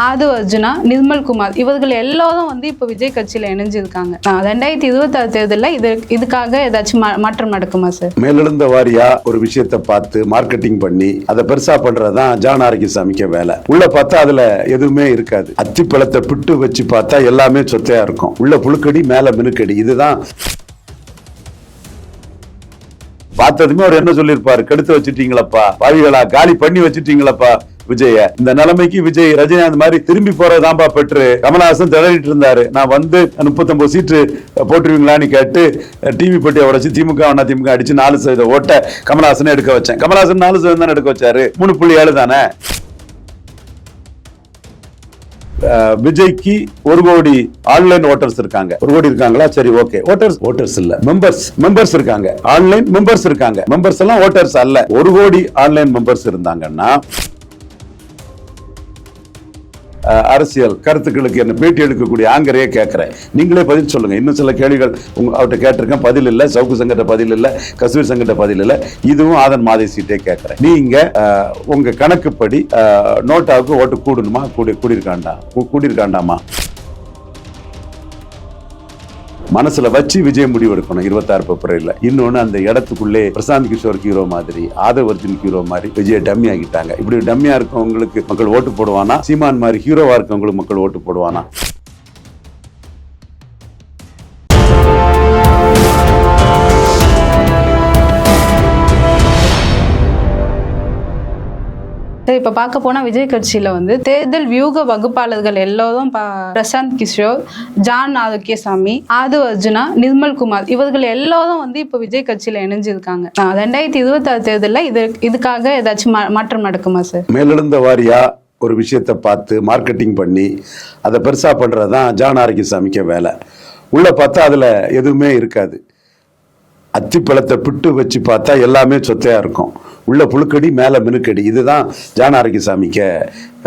ஆது அர்ஜுனா நிர்மல் குமார் இவர்கள் எல்லாரும் வந்து இப்போ விஜய் கட்சியில் இணைஞ்சிருக்காங்க. ஆஹ் ரெண்டாயிரத்தி இருபத்தாறு தேர்தலில் இது இதுக்காக ஏதாச்சும் மா- மாற்றம் நடக்குமா சார் மேலெழுந்த வாரியா ஒரு விஷயத்தை பார்த்து மார்க்கெட்டிங் பண்ணி அதை பெருசா பண்றதுதான் ஜான் சமைக்க வேலை. உள்ள பார்த்தா அதுல எதுவுமே இருக்காது. அத்திப்பழத்தை பிட்டு வச்சு பார்த்தா எல்லாமே சொத்தையா இருக்கும். உள்ள புழுக்கடி மேல மினுக்கடி இதுதான். பார்த்ததுமே அவர் என்ன சொல்லியிருப்பாரு? கெடுத்து வச்சுட்டீங்களப்பா. பாவிகளா காலி பண்ணி வச்சுட்டீங்களப்பா. விஜய இந்த நிலைமைக்கு விஜய் ரஜினிகாந்த் மாதிரி திரும்பி போறதாம்பா பெற்று கமலஹாசன் திணறிட்டு இருந்தாரு. நான் வந்து 39 சீட்டு போட்டுருவீங்களான்னு கேட்டு டிவி பெட்டியை உடச்சு திமுக திமுக அடிச்சு நாலு சதவீத ஓட்ட கமலஹாசன் எடுக்க வச்சேன். கமலஹாசன் நாலு சதவீதம் தானே எடுக்க வச்சாரு? மூணு புள்ளி ஏழு தானே? விஜய்க்கு ஒரு கோடி ஆன்லைன் ஓட்டர்ஸ் இருக்காங்க. ஒரு கோடி இருக்காங்களா? சரி ஓகே ஓட்டர்ஸ் ஓட்டர்ஸ் இல்ல. மெம்பர்ஸ் மெம்பர்ஸ் இருக்காங்க. ஆன்லைன் மெம்பர்ஸ் இருக்காங்க. மெம்பர்ஸ் எல்லாம் ஓட்டர்ஸ் அல்ல. ஒரு கோடி ஆன்லைன் மெம்பர்ஸ் இருந்தாங்கன்னா அரசியல் கருத்துக்களுக்கு என்ன பேட்டி எடுக்கக்கூடிய ஆங்கரையே கேட்கிறேன். நீங்களே பதில் சொல்லுங்க. இன்னும் சில கேள்விகள் உங்க அவர்கிட்ட கேட்டிருக்கேன். பதில் இல்லை. சவுக்கு சங்கட்ட பதில் இல்லை. கஸ்தூரி சங்கட்ட பதில் இல்லை. இதுவும் ஆதன் மாதை சீட்டே கேட்குறேன். நீங்க உங்க கணக்குப்படி நோட்டாவுக்கு ஓட்டு கூடணுமா? கூடி கூடியிருக்காண்டா கூடியிருக்காண்டாமா? மனசுல வச்சு விஜய் முடிவெடுக்கணும் இருபத்தாறு பிப்ரவரியில். இன்னொன்னு அந்த இடத்துக்குள்ளே பிரசாந்த் கிஷோர் ஹீரோ மாதிரி ஆதவர்த்தின் ஹீரோ மாதிரி விஜய் டம்மி ஆகிட்டாங்க இப்படி டம்மியா இருக்கவங்களுக்கு மக்கள் ஓட்டு போடுவானா? சீமான் மாதிரி ஹீரோவா இருக்கவங்களுக்கு மக்கள் ஓட்டு போடுவானா? சார் இப்போ பார்க்க போனால் விஜய் கட்சியில் வந்து தேர்தல் வியூக வகுப்பாளர்கள் எல்லோரும் பிரசாந்த் கிஷோர் ஜான் ஆரோக்கியசாமி ஆது அர்ஜுனா நிர்மல் குமார் இவர்கள் எல்லாரும் வந்து இப்போ விஜய் கட்சியில் இணைஞ்சிருக்காங்க. ஆஹ் ரெண்டாயிரத்தி இருபத்தாறு தேர்தலில் இது இதுக்காக ஏதாச்சும் மா- மாற்றம் நடக்குமா சார் மேலெழுந்த வாரியா ஒரு விஷயத்தை பார்த்து மார்க்கெட்டிங் பண்ணி அதை பெருசா பண்றதுதான் ஜான் ஆரோக்கியசாமிக்க வேலை. உள்ள பார்த்தா அதுல எதுவுமே இருக்காது. அத்திப்பழத்தை பிட்டு வச்சு பார்த்தா எல்லாமே சொத்தையாக இருக்கும். உள்ள புழுக்கடி மேலே மினுக்கடி. இதுதான் ஜானாரகி சாமிக்க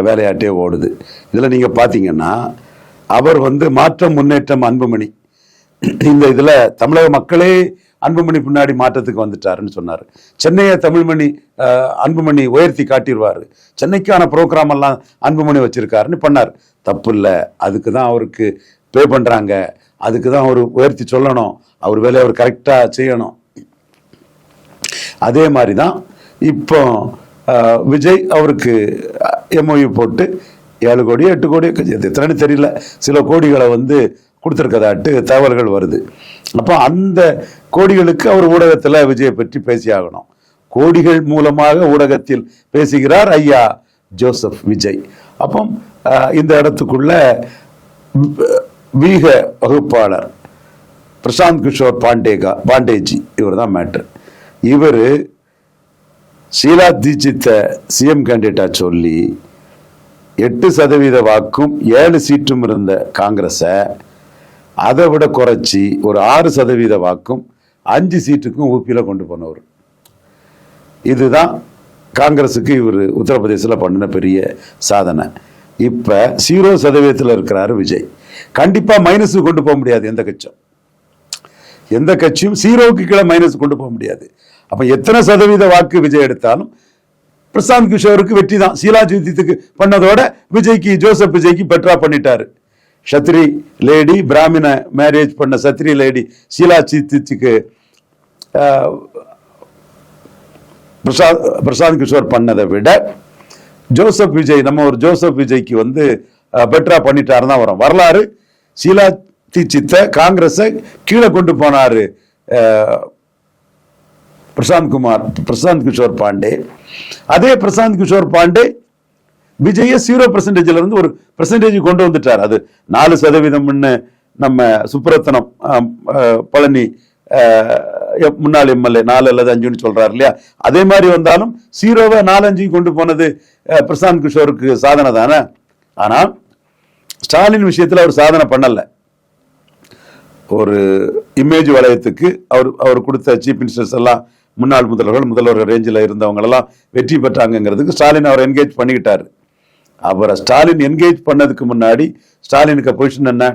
வேலையாட்டே ஓடுது. இதில் நீங்கள் பார்த்தீங்கன்னா அவர் வந்து மாற்றம் முன்னேற்றம் அன்புமணி. இந்த இதில் தமிழக மக்களே அன்புமணி பின்னாடி மாற்றத்துக்கு வந்துட்டாருன்னு சொன்னார். சென்னையை தமிழ்மணி அன்புமணி உயர்த்தி காட்டிடுவார் சென்னைக்கான ப்ரோக்ராம் எல்லாம் அன்புமணி வச்சுருக்காருன்னு பண்ணார். தப்பு இல்லை. அதுக்கு தான் அவருக்கு பே பண்ணுறாங்க அதுக்கு தான் அவர் உயர்த்தி சொல்லணும். அவர் வேலையை அவர் கரெக்டாக செய்யணும். அதே மாதிரி தான் இப்போ விஜய் அவருக்கு எம்ஓயு போட்டு ஏழு கோடி எட்டு கோடி இது எத்தனைன்னு தெரியல. சில கோடிகளை வந்து கொடுத்துருக்கதாட்டு தகவல்கள் வருது. அப்போ அந்த கோடிகளுக்கு அவர் ஊடகத்தில் விஜயை பற்றி பேசியாகணும் கோடிகள் மூலமாக ஊடகத்தில் பேசுகிறார் ஐயா ஜோசப் விஜய். அப்போ இந்த இடத்துக்குள்ள வீக வகுப்பாளர் பிரசாந்த் கிஷோர் பாண்டேகா பாண்டேஜி இவர் தான் மேட்ரு இவர் ஷீலா தீட்சித்தை சிஎம் கேண்டிடேட்டாக சொல்லி எட்டு சதவீத வாக்கும் ஏழு சீட்டும் இருந்த காங்கிரஸை அதை விட குறைச்சி ஒரு ஆறு சதவீத வாக்கும் அஞ்சு சீட்டுக்கும் ஊப்பியில் கொண்டு போனவர். இதுதான் காங்கிரஸுக்கு இவர் உத்தரப்பிரதேசத்தில் பண்ணின பெரிய சாதனை. இப்போ ஜீரோ சதவீதத்தில் இருக்கிறாரு விஜய். கண்டிப்பாக மைனஸ் கொண்டு போக முடியாது எந்த கட்சியும். எந்த கட்சியும் சீரோவுக்கு கீழே மைனஸ் கொண்டு போக முடியாது. அப்போ எத்தனை சதவீத வாக்கு விஜய் எடுத்தாலும் பிரசாந்த் கிஷோருக்கு வெற்றி தான். சீலாஜித்துக்கு பண்ணதோட விஜய்க்கு ஜோசப் விஜய்க்கு பெட்ரா பண்ணிட்டாரு. சத்ரி லேடி பிராமின மேரேஜ் பண்ண சத்ரி லேடி ஷீலா ஜீத்துக்கு பிரசாந்த் பிரசாந்த் கிஷோர் பண்ணதை விட ஜோசப் விஜய் நம்ம ஒரு ஜோசப் விஜய்க்கு வந்து பெட்ரா பண்ணிட்டாரு தான் வரும். வரலாறு சீலா தீட்சித்த காங்கிரஸை கீழே கொண்டு போனாரு பிரசாந்த் குமார் பிரசாந்த் கிஷோர் பாண்டே. அதே பிரசாந்த் கிஷோர் பாண்டே விஜய ஜீரோ பர்சன்டேஜில் இருந்து ஒரு பர்சன்டேஜ் கொண்டு வந்துட்டார். அது நாலு சதவீதம்னு நம்ம சுப்ரத்தனம் அஹ், பழனி அஹ், முன்னாள் எம்எல்ஏ நாலு அல்லது அஞ்சுன்னு சொல்றாரு இல்லையா? அதே மாதிரி வந்தாலும் ஜீரோவை நாலஞ்சு கொண்டு போனது அஹ், பிரசாந்த் கிஷோருக்கு சாதனை தானே? ஆனா ஸ்டாலின் விஷயத்தில் அவர் சாதனை பண்ணல. ஒரு இமேஜ் வளையத்துக்கு அவர் அவர் கொடுத்த சீஃப் மினிஸ்டர்ஸ் எல்லாம் முன்னாள் முதல்வர்கள் முதல்வர் ரேஞ்சில் இருந்தவங்களெல்லாம் வெற்றி பெற்றாங்கங்கிறதுக்கு ஸ்டாலின் அவர் என்கேஜ் பண்ணிக்கிட்டாரு. அவரை ஸ்டாலின் என்கேஜ் பண்ணதுக்கு முன்னாடி ஸ்டாலினுக்கு பொசிஷன் என்ன?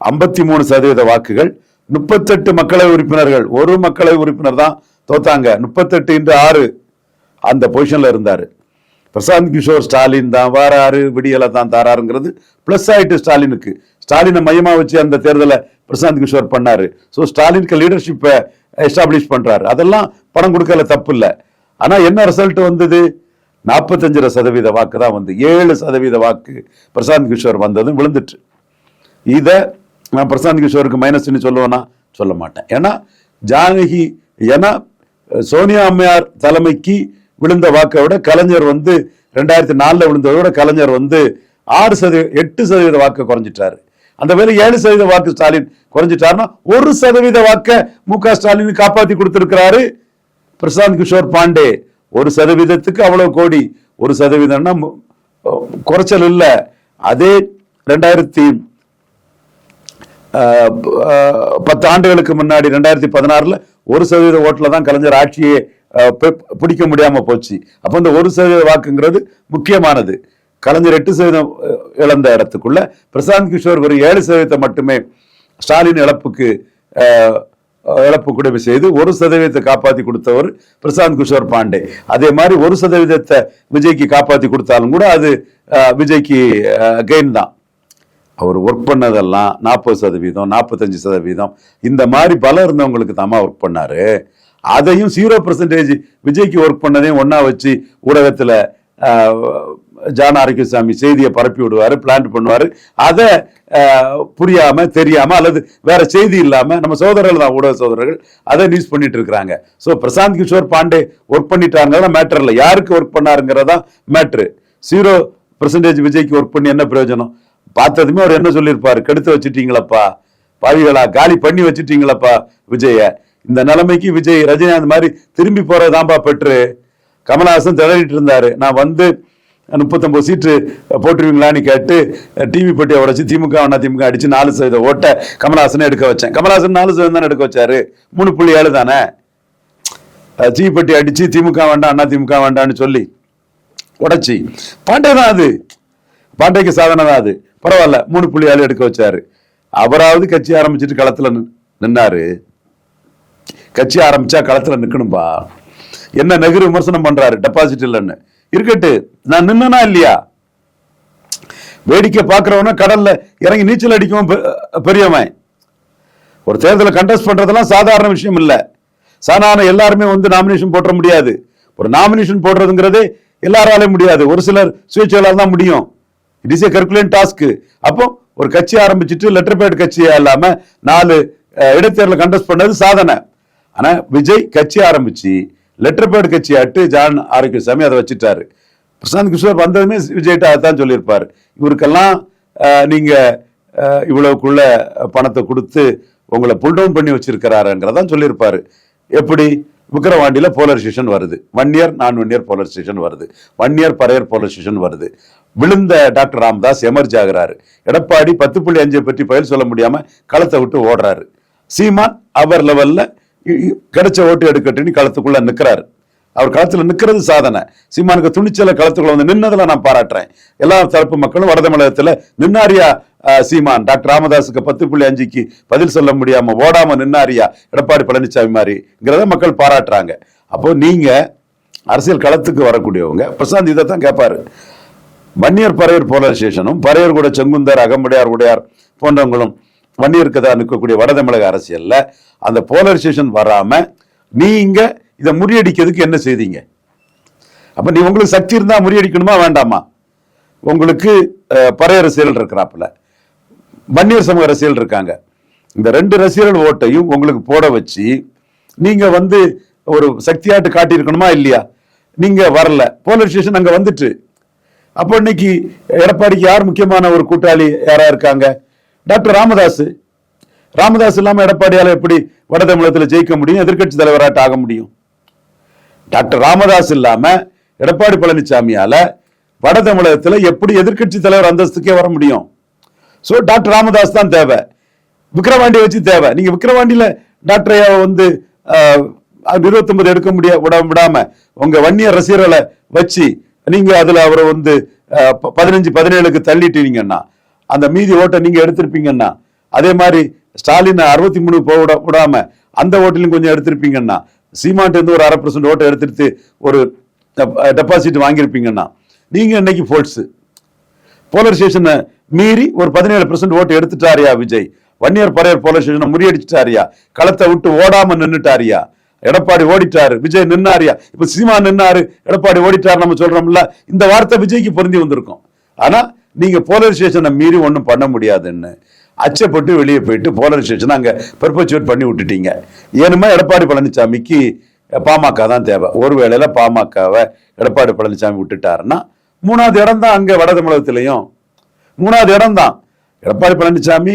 ஐம்பத்தி மூணு சதவீத வாக்குகள் முப்பத்தெட்டு மக்களவை உறுப்பினர்கள் ஒரு மக்களவை உறுப்பினர் தான் தோத்தாங்க. முப்பத்தெட்டு இன்று ஆறு அந்த பொசிஷனில் இருந்தார். பிரசாந்த் கிஷோர் ஸ்டாலின் தான் வாராரு விடியலை தான் தாராருங்கிறது ப்ளஸ் ஆயிட்டு ஸ்டாலினுக்கு. ஸ்டாலினை மையமாக வச்சு அந்த தேர்தலை பிரசாந்த் கிஷோர் பண்ணாரு. ஸோ ஸ்டாலினுக்கு லீடர்ஷிப்பை எஸ்டாப்ளிஷ் பண்ணுறாரு அதெல்லாம் பணம் கொடுக்கல தப்பு இல்லை. ஆனால் என்ன ரிசல்ட் வந்தது? நாற்பத்தஞ்சரை சதவீத வாக்கு தான் வந்து. ஏழு சதவீத வாக்கு பிரசாந்த் கிஷோர் வந்ததும் விழுந்துட்டு. இதை நான் பிரசாந்த் கிஷோருக்கு மைனஸ்னு சொல்லுவேன்னா சொல்ல மாட்டேன். ஏன்னா ஜானகி ஏன்னா சோனியா அம்மையார் தலைமைக்கு விழுந்த வாக்கை விட கலைஞர் வந்து ரெண்டாயிரத்தி நாலில் விழுந்ததை விட கலைஞர் வந்து ஆறு சதவீத எட்டு சதவீத வாக்கு குறைஞ்சிட்டாரு. அந்த வேலை ஏழு சதவீத வாக்கு ஸ்டாலின் குறைஞ்சிட்டாருன்னா ஒரு சதவீத வாக்க மு க ஸ்டாலின் காப்பாத்தி கொடுத்திருக்கிறாரு. பிரசாந்த் கிஷோர் பாண்டே. ஒரு சதவீதத்துக்கு அவ்வளவு கோடி. ஒரு சதவீதம்னா குறைச்சல் இல்லை. அதே ரெண்டாயிரத்தி ஆஹ், பத்து ஆண்டுகளுக்கு முன்னாடி ரெண்டாயிரத்தி பதினாறுல ஒரு சதவீத ஓட்டில் தான் கலைஞர் ஆட்சியை பிடிக்க முடியாம போச்சு. அப்ப இந்த ஒரு சதவீத வாக்குங்கிறது முக்கியமானது. கலைஞர் எட்டு சதவீதம் இழந்த இடத்துக்குள்ள பிரசாந்த் கிஷோர் ஒரு ஏழு சதவீதத்தை மட்டுமே ஸ்டாலின் இழப்புக்கு இழப்பு கூட செய்து ஒரு சதவீதத்தை காப்பாத்தி கொடுத்தவர் பிரசாந்த் கிஷோர் பாண்டே. அதே மாதிரி ஒரு சதவீதத்தை விஜய்க்கு காப்பாத்தி கொடுத்தாலும் கூட அது விஜய்க்கு கெயின் தான். அவர் ஒர்க் பண்ணதெல்லாம் நாற்பது சதவீதம் நாற்பத்தஞ்சு சதவீதம். இந்த மாதிரி பலம் இருந்தவங்களுக்கு தாமா ஒர்க் பண்ணாரு. அதையும் ஜீரோ பர்சன்டேஜ் விஜய்க்கு ஒர்க் பண்ணதையும் ஒன்றா வச்சு ஊடகத்துல ஆஹ், ஜான் ஆரோக்கியசாமி செய்தியை பரப்பி விடுவாரு பிளான் பண்ணுவாரு. அதை புரியாமல் புரியாம தெரியாம அல்லது வேற செய்தி இல்லாம நம்ம சோதரர்கள் தான் ஊடக சோதரர்கள் அதை நியூஸ் பண்ணிட்டு இருக்கிறாங்க. ஸோ பிரசாந்த் கிஷோர் பாண்டே ஒர்க் பண்ணிட்டாங்க மேட்டர் இல்லை. யாருக்கு ஒர்க் பண்ணாருங்கிறதா மேட்ரு ஜீரோ பர்சன்டேஜ் விஜய்க்கு ஒர்க் பண்ணி என்ன பிரயோஜனம்? பார்த்ததுமே அவர் என்ன சொல்லியிருப்பாரு? கெடுத்து வச்சுட்டீங்களப்பா. பாவிகளா காலி பண்ணி வச்சுட்டீங்களப்பா விஜயை. இந்த நிலைமைக்கு விஜய் ரஜினி அந்த மாதிரி திரும்பி போறதாம்பா பெற்று கமலஹாசன் திணறிட்டு இருந்தாரு. நான் வந்து முப்பத்தொம்பது சீட்டு போட்டுருவீங்களான்னு கேட்டு டிவி பெட்டியை உடச்சி திமுக அண்ணா திமுக அடிச்சு நாலு சதவீத ஓட்ட கமலஹாசனை எடுக்க வச்சேன். கமல்ஹாசன் நாலு சதவீதம் தானே எடுக்க வச்சாரு? மூணு புள்ளி ஏழு தானே? டிவி பெட்டி அடிச்சு திமுக வேண்டாம் அண்ணா திமுக வேண்டாம்னு சொல்லி உடைச்சி. பாண்டே தான் அது. பாண்டேக்கு சாதனை தான் அது. பரவாயில்ல மூணு புள்ளி ஏழு எடுக்க வச்சாரு. அவராவது கட்சி ஆரம்பிச்சிட்டு களத்துல நின்னாரு. கட்சி ஆரம்பிச்சா களத்துல நிக்கணும்பா. என்ன நெகிரி விமர்சனம் பண்றாரு டெபாசிட் இல்லைன்னு. இருக்கட்டு நான் நின்னா இல்லையா? வேடிக்கை பார்க்கறவன கடல்ல இறங்கி நீச்சல் அடிக்கவும் பெ- பெரியவன்? ஒரு தேர்தலை கண்டெஸ்ட் பண்றதெல்லாம் சாதாரண விஷயம் இல்ல. சாதாரண எல்லாருமே வந்து நாமினேஷன் போட முடியாது. ஒரு நாமினேஷன் போடுறதுங்கிறதே எல்லாராலையும் முடியாது. ஒரு சிலர் சுயேட்சையாளர் தான் முடியும். It is a herculean task அப்போ ஒரு கட்சி ஆரம்பிச்சிட்டு லெட்டர் பேட் கட்சியா இல்லாம நாலு அஹ், இடைத்தேர்தலை கண்டெஸ்ட் பண்ணது சாதனை. ஆனா விஜய் கட்சி ஆரம்பிச்சு லெட்டர் பேட் கட்சி அட்டு ஜான் ஆரோக்கியசாமி அதை வச்சுட்டாரு. பிரசாந்த் கிஷோர் வந்ததுமே விஜய்கிட்ட அதான் சொல்லியிருப்பார். இவருக்கெல்லாம் நீங்கள் நீங்க இவ்வளவுக்குள்ள பணத்தை கொடுத்து உங்களை புல் டவுன் பண்ணி வச்சிருக்கிறாருங்கிறதான் சொல்லியிருப்பாரு. எப்படி? விக்கிரவாண்டியில போலரைசேஷன் வருது. ஒன் இயர் நான் ஒன் இயர் போலரைசேஷன் வருது. ஒன் இயர் பரையர் போலரைசேஷன் வருது. விழுந்த டாக்டர் ராமதாஸ் எமர்ஜ் ஆகிறாரு. எடப்பாடி பத்து புள்ளி அஞ்சை பற்றி பயில் சொல்ல முடியாமல் களத்தை விட்டு ஓடுறாரு. சீமான் அவர் லெவலில் கிடைச்ச ஓட்டு எடுக்கட்டுன்னு களத்துக்குள்ள நிக்கிறாரு. அவர் களத்துல நிக்கிறது சாதனை. சீமானுக்கு துணிச்சல களத்துக்குள்ள வந்து நின்னதில் நான் பாராட்டுறேன். எல்லா தரப்பு மக்களும் வட நின்னாரியா? சீமான் டாக்டர் ராமதாஸுக்கு பத்து புள்ளி அஞ்சுக்கு பதில் சொல்ல முடியாம ஓடாம நின்னாரியா? எடப்பாடி பழனிசாமி மாதிரிங்கிறத மக்கள் பாராட்டுறாங்க. அப்போ நீங்க அரசியல் களத்துக்கு வரக்கூடியவங்க பிரசாந்த் இதை தான் கேட்பாரு வன்னியர் பறையர் போலரைசேஷனும் பறையர் கூட செங்குந்தர் அகம்படையார் உடையார் போன்றவங்களும் வன்னியருக்கு தான் நிற்கக்கூடிய வட தமிழக அரசியல்ல அந்த போலரைசேஷன் வராம நீங்க இதை முறியடிக்கிறதுக்கு என்ன செய்தீங்க? அப்ப நீ உங்களுக்கு சக்தி இருந்தா முறியடிக்கணுமா வேண்டாமா? உங்களுக்கு பறைய அரசியல் இருக்கிறாப்புல. வன்னியர் சமூக அரசியல் இருக்காங்க. இந்த ரெண்டு ரசிகர்கள் ஓட்டையும் உங்களுக்கு போட வச்சு நீங்க வந்து ஒரு சக்தியாட்டு காட்டியிருக்கணுமா இல்லையா? நீங்க வரல. போலரைசேஷன் அங்க வந்துட்டு. அப்போ இன்னைக்கு எடப்பாடிக்கு யார் முக்கியமான ஒரு கூட்டாளி யாரா இருக்காங்க? டாக்டர் ராமதாஸ் ராமதாஸ் இல்லாம எடப்பாடியால எப்படி வட தமிழகத்தில் ஜெயிக்க முடியும் எதிர்க்கட்சி தலைவராட்ட ஆக முடியும்? டாக்டர் ராமதாஸ் இல்லாம எடப்பாடி பழனிசாமியால வட தமிழகத்தில் எப்படி எதிர்க்கட்சி தலைவர் அந்தஸ்துக்கே வர முடியும்? ஸோ டாக்டர் ராமதாஸ் தான் தேவை. விக்ரவாண்டியை வச்சு தேவை. நீங்க விக்கிரவாண்டியில டாக்டர் வந்து இருபத்தொன்பது எடுக்க முடிய விட விடாம உங்க வன்னிய ரசிகர்களை வச்சு நீங்க அதுல அவரை வந்து பதினஞ்சு பதினேழுக்கு தள்ளிட்டீங்கன்னா அந்த மீதி ஓட்டை நீங்க எடுத்திருப்பீங்கன்னா அதே மாதிரி ஸ்டாலின் அறுபத்தி மூணு போக விட- விடாம அந்த ஓட்டிலும் கொஞ்சம் எடுத்திருப்பீங்கன்னா சீமான்ட்டு இருந்து ஒரு அரை பர்சன்ட் ஓட்டை எடுத்துட்டு ஒரு டெபாசிட் வாங்கியிருப்பீங்கன்னா நீங்க இன்னைக்கு போல்ஸ் போலரைசேஷனை மீறி ஒரு பதினேழு பர்சன்ட் ஓட்டு எடுத்துட்டாரியா விஜய்? வன்னியர் பறையர் போலரைசேஷனை முறியடிச்சிட்டாரியா? களத்தை விட்டு ஓடாம நின்றுட்டாரியா எடப்பாடி ஓடிட்டாரு விஜய் நின்னாரியா? இப்ப சீமா நின்னாரு எடப்பாடி ஓடிட்டாரு நம்ம சொல்றோம்ல இந்த வார்த்தை விஜய்க்கு பொருந்தி வந்திருக்கும். ஆனா நீங்க போலரைசேஷனை மீறி ஒன்றும் பண்ண முடியாதுன்னு. அச்சப்பட்டு வெளியே போயிட்டு போலரைசேஷன் அங்க பெர்பச்சுவேட் பண்ணி விட்டுட்டீங்க. ஏனுமா எடப்பாடி பழனிசாமிக்கு பாமக தான் தேவை. ஒரு வேளையில் பாமகவை எடப்பாடி பழனிசாமி விட்டுட்டாருன்னா மூணாவது இடம் தான் அங்க வட தமிழகத்திலையும். மூணாவது இடம் தான். எடப்பாடி பழனிசாமி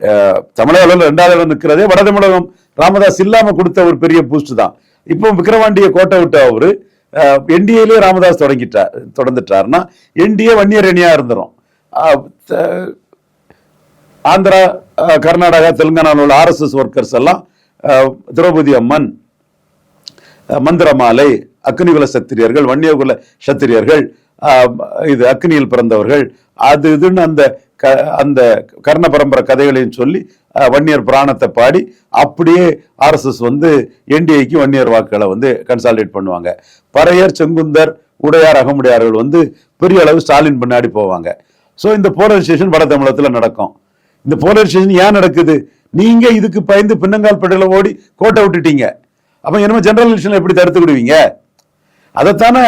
அஹ், தமிழக அளவில் ரெண்டாவது இடம் நிற்கிறதே வட தமிழகம். ராமதாஸ் இல்லாம கொடுத்த ஒரு பெரிய பூஸ்ட் தான். இப்போ விக்கிரவாண்டிய கோட்டை விட்ட அவரு என்டிஏலயே ராமதாஸ் தொடங்கிட்டார் தொடர்ந்துட்டாருன்னா என்டிஏ வன்னியர் அணியா இருந்துடும் ஆந்திரா கர்நாடகா தெலுங்கானாவில் உள்ள ஆர்எஸ்எஸ் ஒர்க்கர்ஸ் எல்லாம் அஹ், திரௌபதி அம்மன் மந்திரமாலை அக்னிகுல சத்திரியர்கள் வன்னியகுல சத்திரியர்கள் இது அக்னியில் பிறந்தவர்கள் அது இதுன்னு அந்த க- அந்த கர்ண பரம்பரை கதைகளையும் சொல்லி வன்னியர் புராணத்தை பாடி அப்படியே ஆர்எஸ்எஸ் வந்து என்டிஏக்கு வன்னியர் வாக்குகளை வந்து கன்சாலிடேட் பண்ணுவாங்க. பறையர் செங்குந்தர் உடையார் அகமுடையார்கள் வந்து பெரிய அளவு ஸ்டாலின் பின்னாடி போவாங்க. ஸோ இந்த போலரைசேஷன் வட தமிழகத்தில் நடக்கும். இந்த போலரைசேஷன் ஏன் நடக்குது? நீங்க இதுக்கு பயந்து பின்னங்கால் படையில ஓடி கோட்டை விட்டுட்டீங்க. அப்போ என்னமோ ஜெனரல் எலெக்ஷன் எப்படி தடுத்துக்கிடுவீங்க அதைத்தானே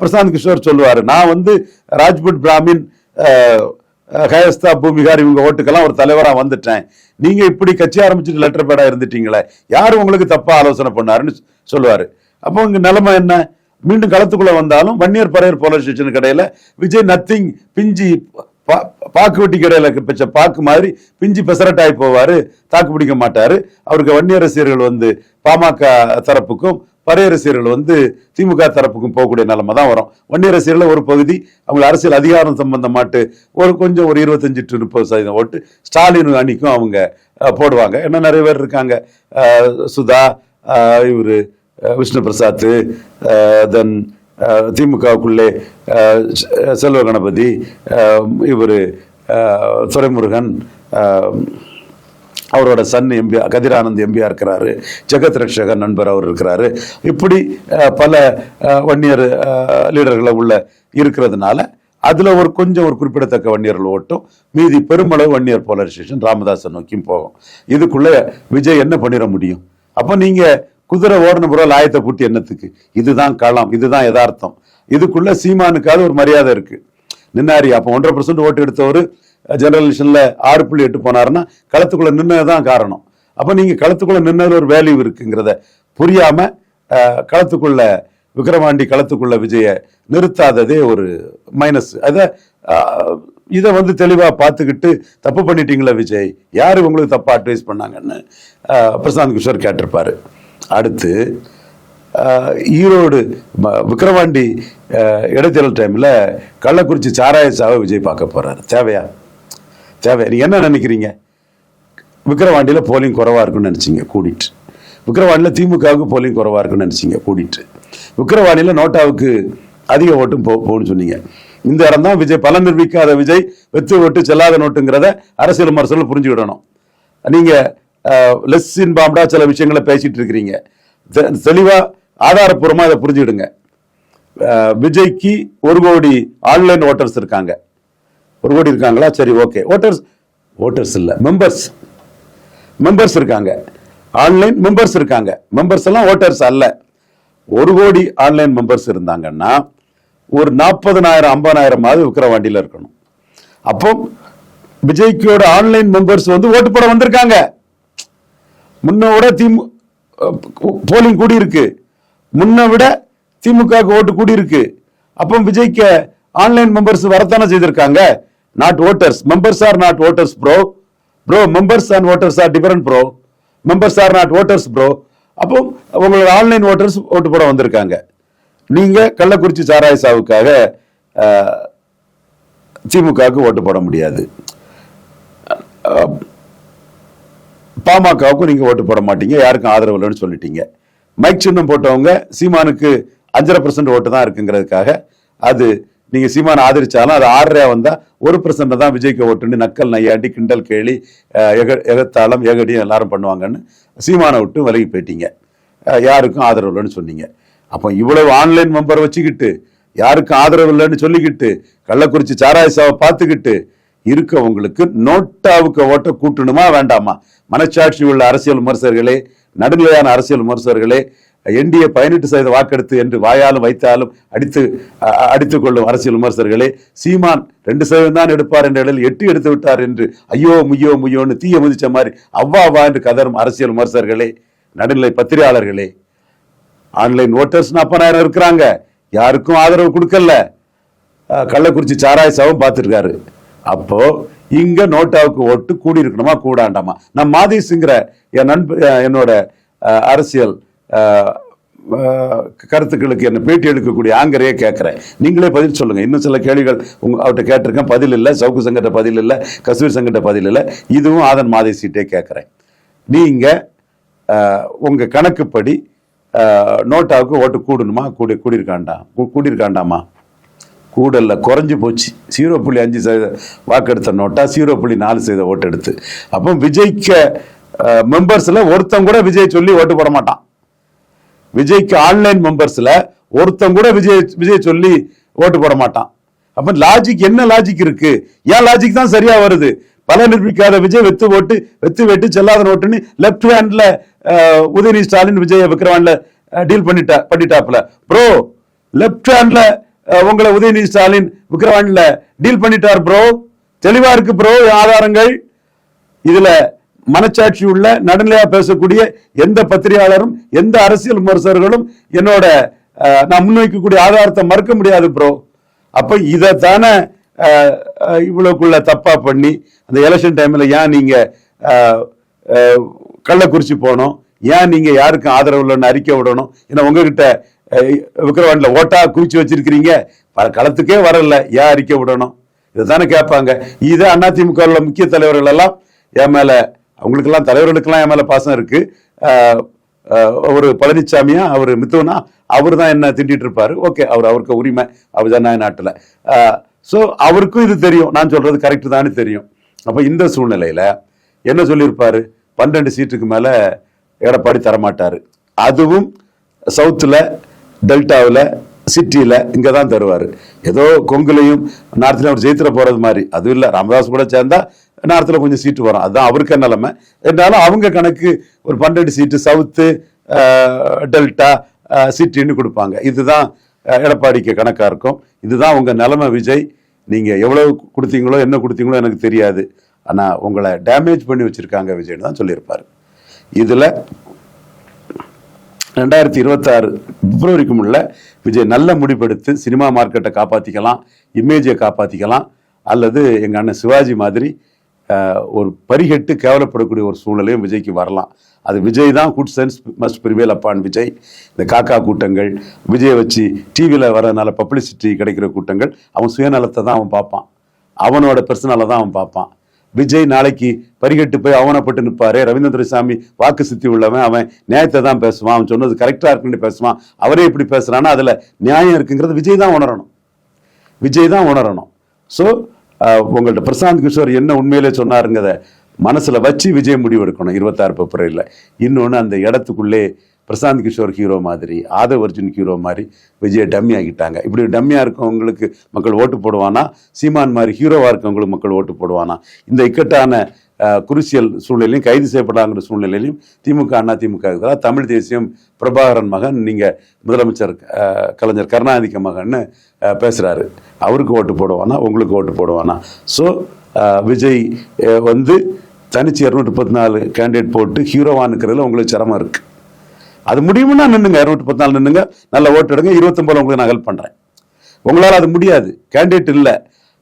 பிரசாந்த் கிஷோர் சொல்லுவாரு. நான் வந்து ராஜ்புட் பிராமின் கயஸ்தா பூமிகார் இவங்க ஓட்டுக்கெல்லாம் ஒரு தலைவராக வந்துட்டேன். நீங்க இப்படி கட்சி ஆரம்பிச்சுட்டு லெட்டர் பேடா இருந்துட்டீங்களே யார் உங்களுக்கு தப்பா ஆலோசனை பண்ணாருன்னு சொல்லுவாரு. அப்போ உங்க நிலைமை என்ன? மீண்டும் களத்துக்குள்ள வந்தாலும் வன்னியர் பறையர் போலரைசேஷன் கடையில விஜய் நத்திங் பிஞ்சி பா- பாக்கு வெட்டி கடையில பிச்ச பாக்கு மாதிரி பிஞ்சி பெசரட்டாகி போவாரு தாக்கு பிடிக்க மாட்டாரு. அவருக்கு வன்னியரசியர்கள் வந்து பாமக தரப்புக்கும் பறைய ரசிகர்கள் வந்து திமுக தரப்புக்கும் போகக்கூடிய நிலைமை தான் வரும். வன்னிய ரசிகர்கள் ஒரு பகுதி அவங்க அரசியல் அதிகாரம் சம்பந்தமாட்டு ஒரு கொஞ்சம் ஒரு இருபத்தஞ்சு டு முப்பது சதவீதம் ஓட்டு ஸ்டாலின் அணிக்கும் அவங்க போடுவாங்க. ஏன்னா நிறைய பேர் இருக்காங்க. சுதா இவர் இவரு விஷ்ணு பிரசாத் தென் திமுகவுக்குள்ளே செ- செல்வ கணபதி இவர் துரைமுருகன் அவரோட சன் எம்பி கதிரானந்த் எம்பியா இருக்கிறாரு ஜெகத் ரட்சக நண்பர் அவர் இருக்கிறாரு. இப்படி பல வன்னியர் லீடர்களை உள்ள இருக்கிறதுனால அதுல ஒரு கொஞ்சம் ஒரு குறிப்பிடத்தக்க வன்னியர்கள் ஓட்டும் மீதி பெருமளவு வன்னியர் போலரைசேஷன் ராமதாஸை நோக்கியும் போகும். இதுக்குள்ள விஜய் என்ன பண்ணிட முடியும்? அப்போ நீங்க குதிரை ஓடின பிறகு லாயத்தை பூட்டி என்னத்துக்கு? இதுதான் களம் இதுதான் யதார்த்தம். இதுக்குள்ள சீமானுக்காவது ஒரு மரியாதை இருக்கு. நின்னாரி அப்போ ஒன்றரை பர்சன்ட் ஓட்டு எடுத்தவர் ஜெனரல் எலெக்ஷனில் ஆறு புள்ளி எட்டு போனாருன்னா களத்துக்குள்ள நின்னதுதான் காரணம். அப்போ நீங்கள் களத்துக்குள்ளே நின்னதில் ஒரு வேல்யூ இருக்குங்கிறத புரியாமல் களத்துக்குள்ளே களத்துக்குள்ள விக்கிரவாண்டி களத்துக்குள்ள விஜய நிறுத்தாததே ஒரு மைனஸ் அதை இதை வந்து தெளிவாக பார்த்துக்கிட்டு தப்பு பண்ணிட்டீங்களா விஜய் யார் உங்களுக்கு தப்பாக அட்வைஸ் பண்ணாங்கன்னு பிரசாந்த் கிஷோர் கேட்டிருப்பாரு. அடுத்து ஈரோடு விக்ரவாண்டி விக்கிரவாண்டி இடைத்தேர்தல் டைமில் கள்ளக்குறிச்சி சாராய சாவை விஜய் பார்க்க போகிறாரு தேவையா? தேவை. நீங்க என்ன நினைக்கிறீங்க? விக்கிரவாண்டியில போலிங் குறைவா இருக்குன்னு நினைச்சீங்க கூடிட்டு. விக்கிரவாண்டியில திமுகவுக்கு போலிங் குறவாக இருக்குன்னு நினைச்சீங்க கூடிட்டு. விக்கிரவாண்டியில நோட்டாவுக்கு அதிக ஓட்டும் போ போன்னு சொன்னீங்க. இந்த இடம் தான் விஜய் பலன் நிரூபிக்காத விஜய் வெத்து ஓட்டு செல்லாத நோட்டுங்கிறத அரசியல் விமர்சனம் புரிஞ்சுக்கிடணும். நீங்க லெஸ் இன்பாம்டா சில விஷயங்களை பேசிட்டு இருக்கிறீங்க. தெ- தெளிவா ஆதாரப்பூர்வமா அதை புரிஞ்சுக்கிடுங்க. விஜய்க்கு ஒரு கோடி ஆன்லைன் ஓட்டர்ஸ் இருக்காங்க. ஒரு கோடி இருக்காங்களா? சரி ஓகே ஓட்டர்ஸ் ஓட்டர்ஸ் இல்ல. மெம்பர்ஸ் மெம்பர்ஸ் இருக்காங்க. ஆன்லைன் மெம்பர்ஸ் இருக்காங்க. மெம்பர்ஸ் எல்லாம் ஓட்டர்ஸ் அல்ல. ஒரு கோடி ஆன்லைன் மெம்பர்ஸ் இருந்தாங்கன்னா ஒரு நாற்பதனாயிரம் ஐம்பதாயிரமாவது விக்கிரவாண்டியில இருக்கணும். அப்போ விஜய்க்கோட ஆன்லைன் மெம்பர்ஸ் வந்து ஓட்டு போட வந்திருக்காங்க. முன்ன விட திமு போலிங் கூடி இருக்கு முன்ன விட திமுகவுக்கு ஓட்டு கூடி இருக்கு அப்போ விஜய்க்கு ஆன்லைன் மெம்பர்ஸ் வரத்தானே செய்திருக்காங்க? Not voters members are not voters bro bro members and voters are different bro members are not voters bro அப்போ உங்களோட ஆன்லைன் ஓட்டர்ஸ் ஓட்டு போட வந்திருக்காங்க. நீங்கள் கள்ளக்குறிச்சி சாராய சாவுக்காக திமுகவுக்கு ஓட்டு போட முடியாது. பாமகவுக்கும் நீங்கள் ஓட்டு போட மாட்டீங்க. யாருக்கும் ஆதரவு இல்லைன்னு சொல்லிட்டீங்க. மைக் சின்னம் போட்டவங்க சீமானுக்கு அஞ்சரை பர்சன்ட் ஓட்டு தான் இருக்குங்கிறதுக்காக அது நீங்க சீமானை ஆதரிச்சாலும் அது ஆறரையா வந்தா ஒரு பர்சன்ட் தான் விஜய்க்கு ஓட்டுன்னு நக்கல் நையாண்டி கிண்டல் கேலி எக எகத்தாளம் ஏகடியும் எல்லாரும் பண்ணுவாங்கன்னு சீமானை விட்டு விலகி போயிட்டீங்க. யாருக்கும் ஆதரவு இல்லைன்னு சொன்னீங்க. அப்போ இவ்வளவு ஆன்லைன் மெம்பர் வச்சுக்கிட்டு யாருக்கும் ஆதரவு இல்லைன்னு சொல்லிக்கிட்டு கள்ளக்குறிச்சி சாராயசாவை பார்த்துக்கிட்டு இருக்கவங்களுக்கு நோட்டாவுக்கு ஓட்ட கூட்டணுமா வேண்டாமா? மனச்சாட்சி உள்ள அரசியல் விமர்சகர்களே நடுநிலையான அரசியல் விமர்சகர்களே என்டிஏ பதினெட்டு சதவீத வாக்கெடுத்து என்று வாயாலும் வைத்தாலும் அடித்து அடித்துக் கொள்ளும் அரசியல் விமர்சகர்களே சீமான் ரெண்டு சதவீதம் தான் எடுப்பார் என்ற இடையில் எட்டு எடுத்து விட்டார் என்று ஐயோ முய்யோ முய்யோன்னு தீய முதிச்ச மாதிரி அவ்வா அவ்வா என்று கதரும் அரசியல் விமர்சகர்களே நடுநிலை பத்திரிகையாளர்களே ஆன்லைன் ஓட்டர்ஸ் நாற்பதாயிரம் இருக்கிறாங்க. யாருக்கும் ஆதரவு கொடுக்கல. கள்ளக்குறிச்சி சாராய சாவும் பார்த்துருக்காரு. அப்போ இங்க நோட்டாவுக்கு ஓட்டு கூடி இருக்கணுமா கூடாண்டாமா? நான் மாதேஷுங்கிற என் நண்ப என்னோட அரசியல் கருத்துக்களுக்கு என்ன பேட்டி எடுக்கக்கூடிய ஆங்கரையே கேட்குறேன். நீங்களே பதில் சொல்லுங்க. இன்னும் சில கேள்விகள் உங்க அவர்கிட்ட கேட்டிருக்கேன். பதில் இல்லை. சவுக்கு சங்கட்ட பதில் இல்லை. கஸ்தூரி சங்கட்ட பதில் இல்லை. இதுவும் ஆதன் மாதேசிட்டே சீட்டே நீங்க நீங்கள் உங்க கணக்குப்படி நோட்டாவுக்கு ஓட்டு கூடணுமா? கூடி கூடியிருக்காண்டா? கூடியிருக்காண்டாமா? கூடல்ல குறைஞ்சு போச்சு. ஜீரோ புள்ளி அஞ்சு சதவீத வாக்கெடுத்த நோட்டா ஜீரோ புள்ளி நாலு சதவீத ஓட்டு எடுத்து அப்போ விஜய்க்க மெம்பர்ஸில் ஒருத்தன் கூட விஜய் சொல்லி ஓட்டு போட மாட்டான். விஜய்க்கு ஆன்லைன் மெம்பர்ஸ்ல ஒருத்தன் கூட விஜய் விஜய் சொல்லி ஓட்டு போட மாட்டான். அப்ப லாஜிக் என்ன லாஜிக் இருக்கு? ஏன் லாஜிக் தான் சரியா வருது? பல நிரூபிக்காத விஜய் வெத்து ஓட்டு வெத்து வெட்டு செல்லாத நோட்டுன்னு லெஃப்ட் ஹேண்ட்ல உதயநிதி ஸ்டாலின் விஜய் விக்ரவான்ல டீல் பண்ணிட்டா பண்ணிட்டாப்ல ப்ரோ லெஃப்ட் ஹேண்ட்ல உங்களை உதயநிதி ஸ்டாலின் விக்ரவான்ல டீல் பண்ணிட்டார் ப்ரோ தெளிவா இருக்கு ப்ரோ ஆதாரங்கள். இதுல மனச்சாட்சி உள்ள நடுநிலையா பேசக்கூடிய எந்த பத்திரிகையாளரும் எந்த அரசியல் விமர்சகர்களும் என்னோட நான் முன்வைக்கக்கூடிய ஆதாரத்தை மறுக்க முடியாது ப்ரோ அப்ப இதை தானே இவ்வளவுக்குள்ள தப்பா பண்ணி அந்த எலெக்ஷன் டைம்ல ஏன் நீங்க கள்ளக்குறிச்சி போனோம்? ஏன் நீங்க யாருக்கும் ஆதரவு இல்லைன்னு அறிக்கை விடணும்? ஏன்னா உங்ககிட்ட அஹ், ஓட்டா குவிச்சு வச்சிருக்கிறீங்க. பல களத்துக்கே வரல. ஏன் அறிக்கை விடணும்? இதை தானே கேட்பாங்க. இது அதிமுக உள்ள முக்கிய தலைவர்கள் எல்லாம் என் மேல அவங்களுக்கெல்லாம் தலைவர்களுக்கெல்லாம் என் மேலே பாசம் இருக்கு. ஒரு பழனிசாமியா அவர் மித்துவனா அவர் தான் என்ன திண்டிட்டு இருப்பாரு. ஓகே அவர் அவருக்கு உரிமை அவர் ஜனநாயக நாட்டில். ஸோ அவருக்கும் இது தெரியும். நான் சொல்றது கரெக்டு தானே தெரியும். அப்போ இந்த சூழ்நிலையில என்ன சொல்லியிருப்பாரு? பன்னெண்டு சீட்டுக்கு மேலே எடப்பாடி தரமாட்டார். அதுவும் சவுத்தில் டெல்டாவில் சிட்டியில் இங்கே தான் தருவார். ஏதோ கொங்குலையும் நார்த்லையும் அவர் ஜெயித்திர போகிறது மாதிரி. அதுவும் இல்லை ராமதாஸ் கூட சேர்ந்தா நார்த்தில் கொஞ்சம் சீட்டு வரும். அதுதான் அவருக்கு நிலைமை. என்னாலும் அவங்க கணக்கு ஒரு பன்னெண்டு சீட்டு சவுத்து டெல்டா சிட்டின்னு கொடுப்பாங்க. இதுதான் எடப்பாடிக்கு கணக்காக இருக்கும். இதுதான் உங்கள் நிலைமை விஜய். நீங்கள் எவ்வளோ கொடுத்தீங்களோ என்ன கொடுத்தீங்களோ எனக்கு தெரியாது. ஆனால் உங்களை டேமேஜ் பண்ணி வச்சுருக்காங்க விஜய்னு தான் சொல்லியிருப்பார். இதில் ரெண்டாயிரத்தி இருபத்தாறு பிப்ரவரிக்கு முள்ள விஜய் நல்ல முடிவெடுத்து சினிமா மார்க்கெட்டை காப்பாற்றிக்கலாம் இமேஜை காப்பாற்றிக்கலாம் அல்லது எங்கள் அண்ணன் சிவாஜி மாதிரி ஒரு பரிகெட்டு கேவலப்படக்கூடிய ஒரு சூழ்நிலையும் விஜய்க்கு வரலாம். அது விஜய் தான் good sense must prevail upon Vijay. இந்த காக்கா கூட்டங்கள் விஜயை வச்சு டிவியில் வரதுனால பப்ளிசிட்டி கிடைக்கிற கூட்டங்கள் அவன் சுயநலத்தை தான் அவன் பார்ப்பான். அவனோட பர்சனலை தான் அவன் பார்ப்பான். விஜய் நாளைக்கு பரிகெட்டு போய் அவனப்பட்டு நிற்பாரு ரவீந்திர சாமி வாக்கு சித்தி உள்ளவன் அவன் நியாயத்தை தான் பேசுவான் அவன் சொன்னது கரெக்டாக இருக்குன்னு பேசுவான். அவரே இப்படி பேசுகிறான்னா அதில் நியாயம் இருக்குங்கிறது விஜய் தான் உணரணும். விஜய் தான் உணரணும். ஸோ உங்கள்ட்ட பிரசாந்த் கிஷோர் என்ன உண்மையிலே சொன்னாருங்கிறத மனசுல வச்சு விஜய் முடிவெடுக்கணும் இருபத்தாறு பிப்ரவரியில். இன்னொன்று அந்த இடத்துக்குள்ளே பிரசாந்த் கிஷோர் ஹீரோ மாதிரி ஆதவ் அர்ஜுன் ஹீரோ மாதிரி விஜயை டம்மி ஆகிட்டாங்க. இப்படி டம்மியாக இருக்கவங்களுக்கு மக்கள் ஓட்டு போடுவானா? சீமான் மாதிரி ஹீரோவாக இருக்கவங்களுக்கு மக்கள் ஓட்டு போடுவானா? இந்த இக்கட்டான குருசியல் சூழ்நிலையும் கைது செய்யப்படாங்கிற சூழ்நிலையிலும் திமுக அண்ணா திமுக இருக்கிறதா தமிழ் தேசியம் பிரபாகரன் மகன் நீங்கள் முதலமைச்சர் கலைஞர் கருணாநிதிக்கு மகன்னு பேசுகிறாரு அவருக்கு ஓட்டு போடுவானா? உங்களுக்கு ஓட்டு போடுவானா? ஸோ விஜய் வந்து தனிச்சு இரநூத்தி முப்பத்தி நாலு கேண்டிடேட் போட்டு ஹீரோவானுக்கிறதுல உங்களுக்கு சிரமம் இருக்குது அது முடியும்னா நின்றுங்க இரநூத்தி பத்து நாள் நின்றுங்க நல்ல ஓட்டு எடுங்க. இருபத்தொன்பது உங்களுக்கு நான் ஹெல்ப் பண்ணுறேன் உங்களால் அது முடியாது. கேண்டிடேட் இல்லை.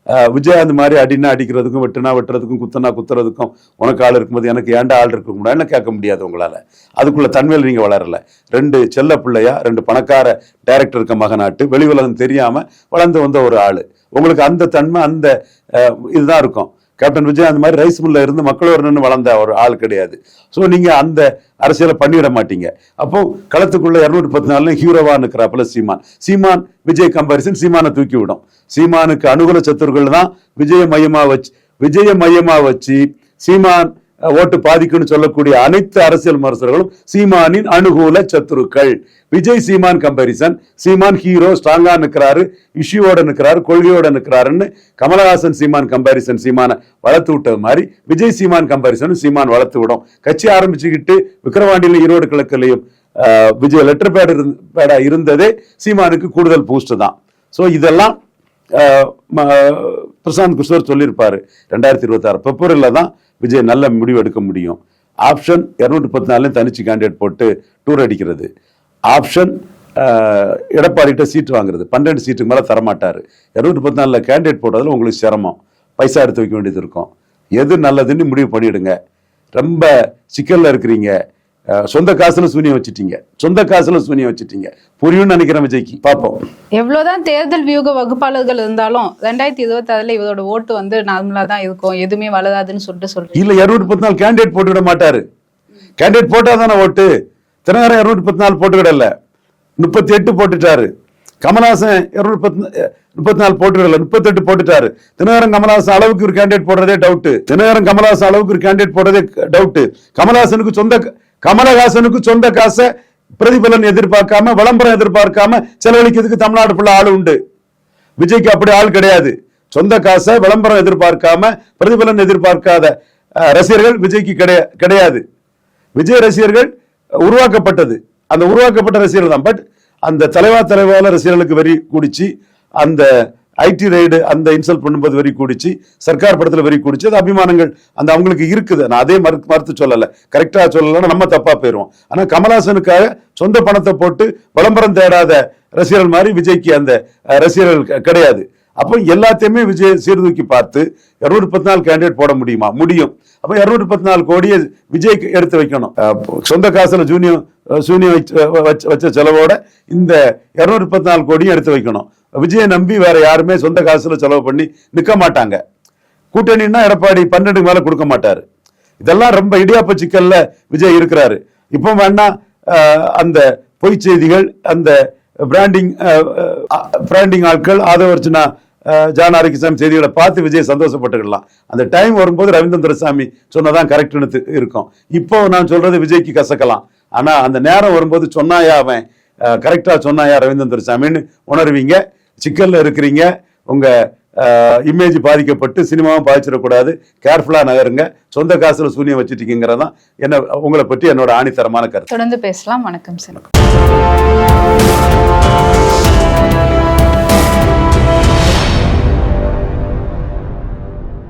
அஹ் விஜய் அந்த மாதிரி அடினா அடிக்கிறதுக்கும் வெட்டுனா வெட்டுறதுக்கும் குத்தனா குத்துறதுக்கும் உனக்கு ஆள் இருக்கும்போது எனக்கு ஏன்டா ஆள் இருக்க முடியாதுன்னு கேட்க முடியாது உங்களால. அதுக்குள்ள தன்மையில் நீங்க வளரல. ரெண்டு செல்ல பிள்ளையா ரெண்டு பணக்கார டைரக்டர் இருக்க மகனாட்டு வெளி உலகம் தெரியாம வளர்ந்து வந்த ஒரு ஆள். உங்களுக்கு அந்த தன்மை அந்த இதுதான் இருக்கும். கேப்டன் விஜய் அந்த மாதிரி ரைஸ் மில்ல இருந்து மக்களோர் நின்று வளர்ந்த ஒரு ஆள் கிடையாது. ஸோ நீங்க அந்த அரசியலை பண்ணிவிட மாட்டீங்க. அப்போ களத்துக்குள்ள இருநூற்றி பத்து நாள்ல ஹீரோவா நிற்கிறாப்புல சீமான். சீமான் விஜய் கம்பாரிசன் சீமானை தூக்கி விடும் சீமானுக்கு அனுகூல சத்துருக்கள் தான் விஜய மையமா வச்சு விஜய மையமா வச்சு சீமான் ஓட்டு பாதிக்கும்னு சொல்லக்கூடிய அனைத்து அரசியல் மருத்துவர்களும் சீமானின் அனுகூல சத்துருக்கள். விஜய் சீமான் கம்பாரிசன் சீமான் ஹீரோ ஸ்ட்ராங்கா நிக்கிறாரு இஷ்யூவோட நிற்கிறாரு கொள்கையோட நிக்கிறாருன்னு கமலஹாசன் சீமான் கம்பாரிசன் சீமான வளர்த்து விட்டது மாதிரி விஜய் சீமான் கம்பாரிசன் சீமான் வளர்த்து விடும். கட்சி ஆரம்பிச்சுக்கிட்டு விக்கிரவாண்டியில ஈரோடு கிழக்குலையும் விஜய் லெட்டர் பேட் பேடா இருந்ததே சீமானுக்கு கூடுதல் பூஸ்ட் தான். ஸோ இதெல்லாம் பிரசாந்த் கிஷோர் சொல்லியிருப்பாரு. ரெண்டாயிரத்தி இருபத்தி ஆறு பிப்ரவரியில் தான் விஜய் நல்ல முடிவு எடுக்க முடியும். ஆப்ஷன் இரநூத்தி பத்து நாள்லையும் தனிச்சு கேண்டிடேட் போட்டு டூர் அடிக்கிறது. ஆப்ஷன் எடப்பாடிகிட்ட சீட்டு வாங்குறது. பன்னெண்டு சீட்டுக்கு மேலே தரமாட்டார். இரநூத்தி பத்து நாலில் கேண்டிடேட் போடுறதுல உங்களுக்கு சிரமம். பைசா எடுத்து வைக்க வேண்டியது இருக்கும். எது நல்லதுன்னு முடிவு பண்ணிவிடுங்க ரொம்ப சிக்கலில் இருக்கிறீங்க. சொந்த காசுல சூனியம் வச்சுட்டீங்க. சொந்த காசுல சூனியம் வச்சுட்டீங்க. புரியும்னு நினைக்கிறேன் விஜய்க்கு. பார்ப்போம் எவ்வளவுதான் தேர்தல் வியூக வகுப்பாளர்கள் இருந்தாலும் ரெண்டாயிரத்தி இருபத்தி ஆறுல இவரோட ஓட்டு வந்து நார்மலா தான் இருக்கும். எதுவுமே வளராதுன்னு சொல்லிட்டு சொல்றீங்க. இல்ல இருநூத்தி பத்து நாலு கேண்டிடேட் போட்டு விட மாட்டாரு. கேண்டிடேட் போட்டா தானே ஓட்டு. தினகரன் இருநூத்தி பத்து நாலு போட்டு விடல. முப்பத்தி எட்டு போட்டுட்டாரு. கமலஹாசன் இருநூத்தி பத்து முப்பத்தி நாலு போட்டு விடல. முப்பத்தி எட்டு போட்டுட்டாரு. தினகரன் கமலஹாசன் அளவுக்கு ஒரு கேண்டிடேட் போடுறதே டவுட் தினகரன் கமலஹாசன் அளவுக்கு ஒரு கேண்டிடேட் போடுறதே டவுட் கமலஹாசனுக்கு சொந்த கமலஹாசனுக்கு சொந்த காசை பிரதிபலன் எதிர்பார்க்காம விளம்பரம் எதிர்பார்க்காம செலவழிக்கிறதுக்கு தமிழ்நாடு ஃபுல்லா ஆள் உண்டு. விஜய்க்கு அப்படி ஆள் கிடையாது. சொந்த காசை விளம்பரம் எதிர்பார்க்காம பிரதிபலன் எதிர்பார்க்காத ரசிகர்கள் விஜய்க்கு கிடையா கிடையாது. விஜய் ரசிகர்கள் உருவாக்கப்பட்டது. அந்த உருவாக்கப்பட்ட ரசிகர்கள் தான். பட் அந்த தலைவா தலைவால ரசிகர்களுக்கு வரி குடிச்சு அந்த ஐடி ரைடு அந்த இன்சல்ட் பண்ணும்போது வரி கூடிச்சு சர்க்கார் படத்தில் வரி கூடிச்சு அது அபிமானங்கள் அந்த அவங்களுக்கு இருக்குது. நான் அதே மறு மறுத்து சொல்லலை. கரெக்டாக சொல்லலைன்னா நம்ம தப்பாக போயிடுவோம் ஆனால் கமலஹாசனுக்காக சொந்த பணத்தை போட்டு விளம்பரம் தேடாத ரசிகர்கள் மாதிரி விஜய்க்கு அந்த ரசிகர்கள் க- கிடையாது. அப்போ எல்லாத்தையுமே விஜய் சீர்தூக்கி பார்த்து இருநூத்தி பத்து நாலு கேண்டிடேட் போட முடியுமா? முடியும். அப்போ இருநூத்தி பத்து நாலு கோடியை விஜய்க்கு எடுத்து வைக்கணும். சொந்த காசுல ஜூனியம் சூனியம் வச்ச வச்ச- செலவோட இந்த இருநூத்தி பத்து நாலு கோடியும் எடுத்து வைக்கணும். விஜயை நம்பி வேற யாருமே சொந்த காசுல செலவு பண்ணி நிற்க மாட்டாங்க. கூட்டணின்னா எடப்பாடி பன்னெண்டுக்கு மேலே கொடுக்க மாட்டார். இதெல்லாம் ரொம்ப இடியாப்ப சிக்கல்ல விஜய் இருக்கிறாரு. இப்போ வேணா அந்த பொய் செய்திகள் அந்த பிராண்டிங் பிராண்டிங் ஆட்கள் ஆதவர்ச்சனா ஜான் ஆரோக்கியசாமி செய்திகளை பார்த்து விஜய் சந்தோஷப்பட்டுக்கலாம். அந்த டைம் வரும்போது ரவீந்திர சாமி சொன்னதான் கரெக்ட்னு இருக்கும். இப்போ நான் சொல்றது விஜய்க்கு கசக்கலாம். ஆனா அந்த நேரம் வரும்போது சொன்னாயா அவன்? கரெக்டா சொன்னாயா ரவீந்திர சாமின்னு உணர்வீங்க. சிக்கல்ல இருக்கிறீங்க. உங்க இமேஜ் பாதிக்கப்பட்டு சினிமாவும் பாதிச்சிடக்கூடாது கேர்ஃபுல்லா நகருங்க. சொந்த காசுல சூனியம் வச்சுட்டீங்கிறதான் என்ன உங்களை பற்றி என்னோட ஆணித்தரமான கருத்து. தொடர்ந்து பேசலாம். வணக்கம் சார்